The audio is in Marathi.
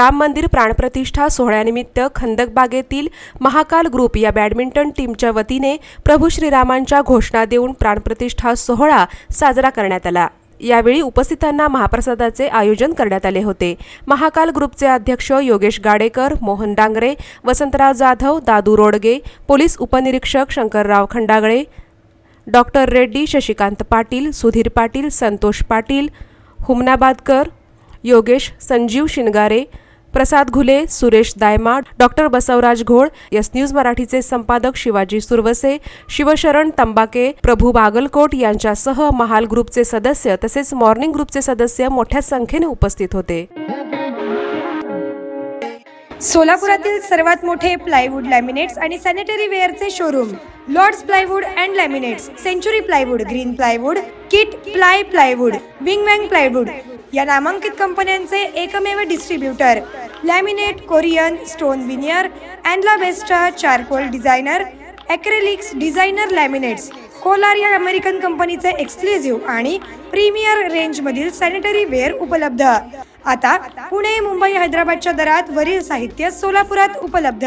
राम मंदिर प्राणप्रतिष्ठा सोहळ्यानिमित्त खंदकबागेतील महाकाल ग्रुप या बॅडमिंटन टीमच्या वतीने प्रभू श्रीरामांच्या घोषणा देऊन प्राणप्रतिष्ठा सोहळा साजरा करण्यात आला. यावेळी उपस्थितांना महाप्रसादाचे आयोजन करण्यात आले होते. महाकाल ग्रुपचे अध्यक्ष योगेश गाडेकर मोहन डांगरे वसंतराव जाधव दादू रोडगे पोलीस उपनिरीक्षक Shankarrao Khandagale doctor Reddy Shashikant Patil Sudhir Patil Santosh Patil Humnabadkar Yogesh Sanjeev Shingare Prasad Ghule Suresh Dayma doctor Basavraj Ghol yes news मराठीचे संपादक शिवाजी सुरवसे शिवशरण तंबाके प्रभू बागलकोट यांच्यासह महाल ग्रुपचे सदस्य तसेच मॉर्निंग ग्रुपचे सदस्य मोठ्या संख्येने उपस्थित होते. सोलापुरातील सर्वात मोठे प्लायवूड लॅमिनेट्स आणि sanitary वेअरचे showroom Lords plywood and laminates Century plywood green plywood Kitply plywood wing wang plywood या नामांकित कंपन्यांचे एकमेव distributor laminate Korean stone veneer अँडला बेस्टा charcoal designer acrylics designer laminates Kolar या अमेरिकन कंपनीचे एक्सक्लुझिव्ह आणि प्रीमियर रेंजमधील सॅनिटरी वेअर उपलब्ध. आता पुणे मुंबई हैदराबादच्या दरात वरील साहित्य सोलापुरात उपलब्ध.